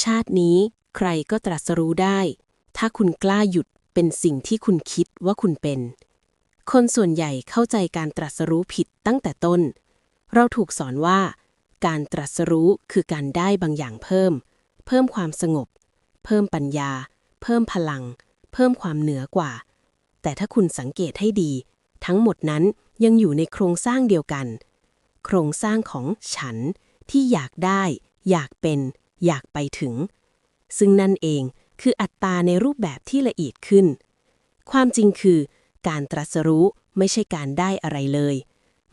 ชาตินี้ใครก็ตรัสรู้ได้ ถ้าคุณกล้าหยุดเป็นสิ่งที่คุณคิดว่าคุณเป็น คนส่วนใหญ่เข้าใจการตรัสรู้ผิดตั้งแต่ต้น เราถูกสอนว่า การตรัสรู้คือการได้บางอย่างเพิ่ม เพิ่มความสงบ เพิ่มปัญญา เพิ่มพลัง เพิ่มความเหนือกว่า แต่ถ้าคุณสังเกตให้ดี ทั้งหมดนั้นยังอยู่ในโครงสร้างเดียวกัน โครงสร้างของฉันที่อยากได้ อยากเป็น อยากไปถึง ซึ่งนั่นเองคืออัตตาในรูปแบบที่ละเอียดขึ้น ความจริงคือ การตรัสรู้ไม่ใช่การได้อะไรเลย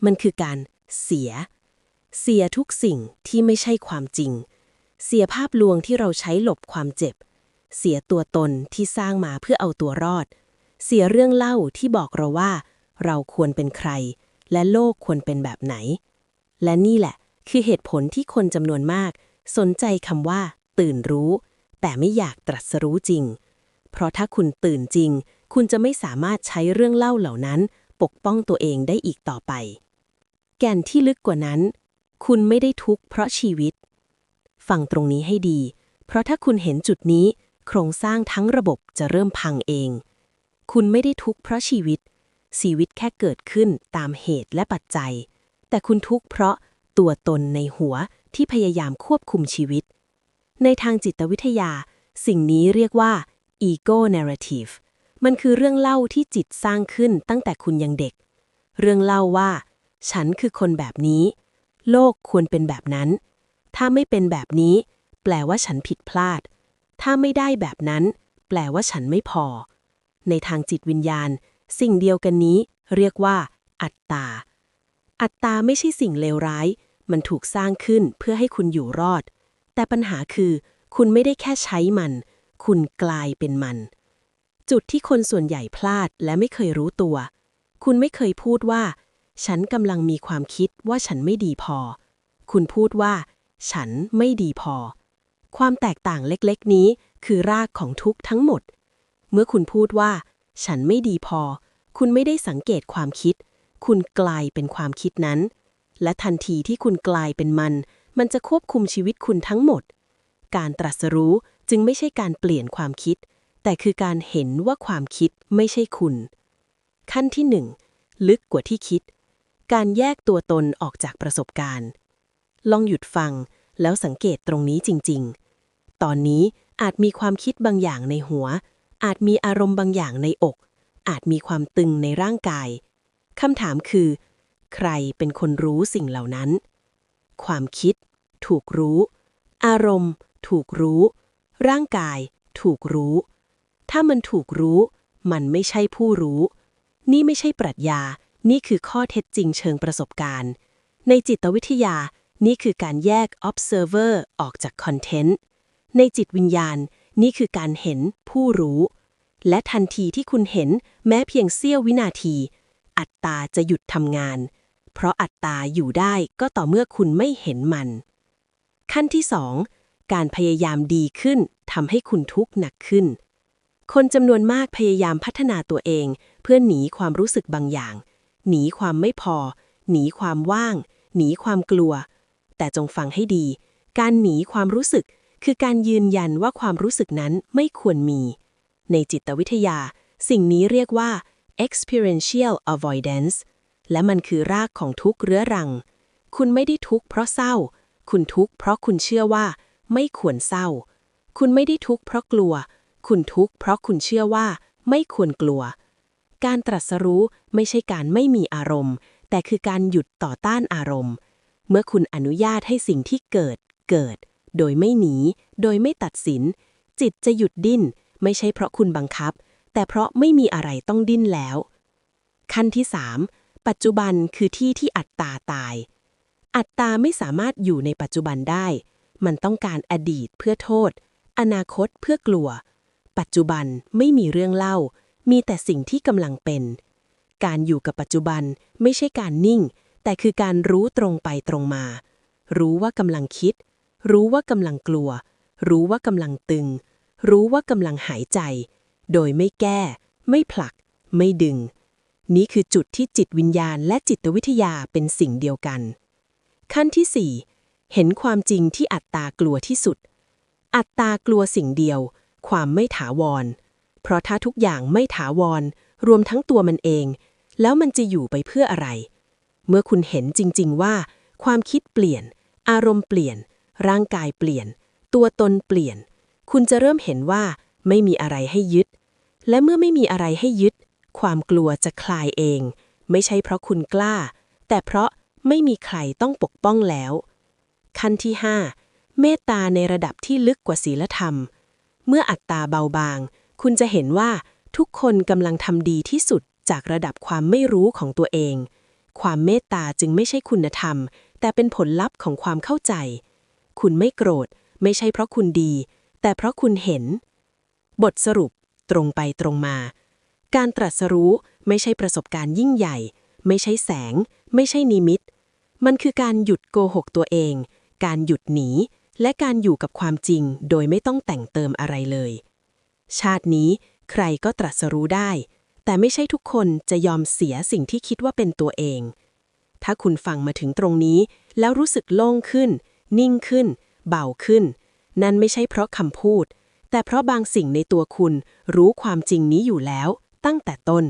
มันคือการเสีย เสียทุกสิ่งที่ไม่ใช่ความจริง เสียภาพลวงที่เราใช้หลบความเจ็บ เสียตัวตนที่สร้างมาเพื่อเอาตัวรอด เสียเรื่องเล่าที่บอกเราว่า เราควรเป็นใคร และโลกควรเป็นแบบไหน และนี่แหละ คือเหตุผลที่คนจำนวนมาก สนใจคำว่า ตื่นรู้ แต่ไม่อยากตรัสรู้จริง เพราะถ้าคุณตื่นจริง คุณจะไม่สามารถใช้เรื่องเล่าเหล่านั้น ปกป้องตัวเองได้อีกต่อไป แก่นที่ลึกกว่านั้น คุณไม่ได้ทุกข์เพราะชีวิต ฟังตรงนี้ให้ดี เพราะถ้าคุณเห็นจุดนี้ โครงสร้างทั้งระบบจะเริ่มพังเอง คุณไม่ได้ทุกข์เพราะชีวิต ชีวิตแค่เกิดขึ้นตามเหตุและปัจจัย แต่คุณทุกข์เพราะตัวตนในหัว ที่พยายามควบคุมชีวิต ในทางจิตวิทยา สิ่งนี้เรียกว่า ego narrative มันคือเรื่องเล่าที่จิตสร้างขึ้นตั้งแต่คุณยังเด็ก เรื่องเล่าว่า ฉันคือคนแบบนี้ โลกควรเป็นแบบนั้น ถ้าไม่เป็นแบบนี้ แปลว่าฉันผิดพลาด ถ้าไม่ได้แบบนั้น แปลว่าฉันไม่พอ ในทางจิตวิญญาณ สิ่งเดียวกันนี้เรียกว่า อัตตา อัตตาไม่ใช่สิ่งเลวร้าย มันถูกสร้างขึ้นเพื่อให้คุณอยู่รอด แต่ปัญหาคือ คุณไม่ได้แค่ใช้มัน คุณกลายเป็นมัน จุดที่คนส่วนใหญ่พลาดและไม่เคยรู้ตัว คุณไม่เคยพูดว่า ฉันกำลังมีความคิดว่าฉันไม่ดีพอ คุณพูดว่า ฉันไม่ดีพอ ความแตกต่างเล็กๆ นี้คือรากของทุกทั้งหมด เมื่อคุณพูดว่า ฉันไม่ดีพอ คุณไม่ได้สังเกตความคิด คุณกลายเป็นความคิดนั้น และทันทีที่คุณกลายเป็นมัน มันจะควบคุมชีวิตคุณทั้งหมด การตรัสรู้จึงไม่ใช่การเปลี่ยนความคิด แต่คือการเห็นว่าความคิดไม่ใช่คุณ ขั้นที่หนึ่งลึกกว่าที่คิด การแยกตัวตนออกจากประสบการณ์ ลองหยุดฟังแล้วสังเกตตรงนี้จริง ๆ ตอนนี้อาจมีความคิดบางอย่างในหัว อาจมีอารมณ์บางอย่างในอก อาจมีความตึงในร่างกายคำถามคือ ใครเป็นคนรู้สิ่งเหล่านั้น ความคิด ถูกรู้ อารมณ์ ถูกรู้ ร่างกาย ถูกรู้ ถ้ามันถูกรู้ มันไม่ใช่ผู้รู้ นี่ไม่ใช่ปรัชญา นี่คือข้อเท็จจริงเชิงประสบการณ์ ในจิตวิทยา นี่คือการแยก observer ออกจาก content ในจิตวิญญาณ นี่คือการเห็นผู้รู้ และทันทีที่คุณเห็นแม้เพียงเสี้ยววินาที อัตตาจะหยุดทำงาน เพราะอัตตาอยู่ได้ก็ต่อเมื่อคุณไม่เห็นมัน ขั้นที่สองการพยายามดีขึ้นทำให้คุณทุกข์หนักขึ้น คนจำนวนมากพยายามพัฒนาตัวเอง เพื่อหนีความรู้สึกบางอย่าง หนีความไม่พอ หนีความว่าง หนีความกลัว แต่จงฟังให้ดี การหนีความรู้สึกคือการยืนยันว่าความรู้สึกนั้นไม่ควรมี ในจิตวิทยา สิ่งนี้เรียกว่า experiential avoidance และมันคือรากของทุกข์เรื้อรัง คุณไม่ได้ทุกข์เพราะเศร้า คุณทุกข์เพราะคุณเชื่อว่า ไม่ควรเศร้า คุณไม่ได้ทุกข์เพราะกลัว คุณทุกข์เพราะคุณเชื่อว่า ไม่ควรกลัว การตรัสรู้ไม่ใช่การไม่มีอารมณ์ แต่คือการหยุดต่อต้านอารมณ์ เมื่อคุณอนุญาตให้สิ่งที่เกิด เกิด โดยไม่หนี โดยไม่ตัดสิน จิตจะหยุดดิ้น ไม่ใช่เพราะคุณบังคับ แต่เพราะไม่มีอะไรต้องดิ้นแล้ว ขั้นที่3 ปัจจุบันคือที่ที่อัตตาตาย อัตตาไม่สามารถอยู่ในปัจจุบันได้ มันต้องการอดีตเพื่อโทษ อนาคตเพื่อกลัว ปัจจุบันไม่มีเรื่องเล่า มีแต่สิ่งที่กำลังเป็น การอยู่กับปัจจุบันไม่ใช่การนิ่ง แต่คือการรู้ตรงไปตรงมา รู้ว่ากำลังคิด รู้ว่ากำลังกลัว รู้ว่ากำลังตึง รู้ว่ากำลังหายใจ โดยไม่แก้ ไม่ผลัก ไม่ดึง นี้คือจุดที่จิตวิญญาณและจิตวิทยาเป็นสิ่งเดียวกัน ขั้นที่ 4 เห็นความจริงที่อัตตากลัวที่สุด อัตตากลัวสิ่งเดียว ความไม่ถาวร เพราะถ้าทุกอย่างไม่ถาวร รวมทั้งตัวมันเอง แล้วมันจะอยู่ไปเพื่ออะไร เมื่อคุณเห็นจริง ๆ ว่า ความคิดเปลี่ยน อารมณ์เปลี่ยน ร่างกายเปลี่ยน ตัวตนเปลี่ยน คุณจะเริ่มเห็นว่า ไม่มีอะไรให้ยึด และเมื่อไม่มีอะไรให้ยึด ความกลัวจะคลายเอง ไม่ใช่เพราะคุณกล้า แต่เพราะไม่มีใครต้องปกป้องแล้ว ขั้นที่ 5 เมตตาในระดับที่ลึกกว่าศีลธรรม เมื่ออัตตาเบาบาง คุณจะเห็นว่าทุกคนกำลังทำดีที่สุดจากระดับความไม่รู้ของตัวเอง ความเมตตาจึงไม่ใช่คุณธรรม แต่เป็นผลลัพธ์ของความเข้าใจ คุณไม่โกรธ ไม่ใช่เพราะคุณดี แต่เพราะคุณเห็น บทสรุปตรงไปตรงมา การตรัสรู้ไม่ใช่ประสบการณ์ยิ่งใหญ่ ไม่ใช่แสง ไม่ใช่นิมิต มันคือการหยุดโกหกตัวเอง การหยุดหนี และการอยู่กับความจริงโดยไม่ต้องแต่งเติมอะไรเลย ชาตินี้ใครก็ตรัสรู้ได้ แต่ไม่ใช่ทุกคนจะยอมเสียสิ่งที่คิดว่าเป็นตัวเอง ถ้าคุณฟังมาถึงตรงนี้ แล้วรู้สึกโล่งขึ้น นิ่งขึ้น เบาขึ้น นั่นไม่ใช่เพราะคำพูด แต่เพราะบางสิ่งในตัวคุณรู้ความจริงนี้อยู่แล้ว ตั้งแต่ต้น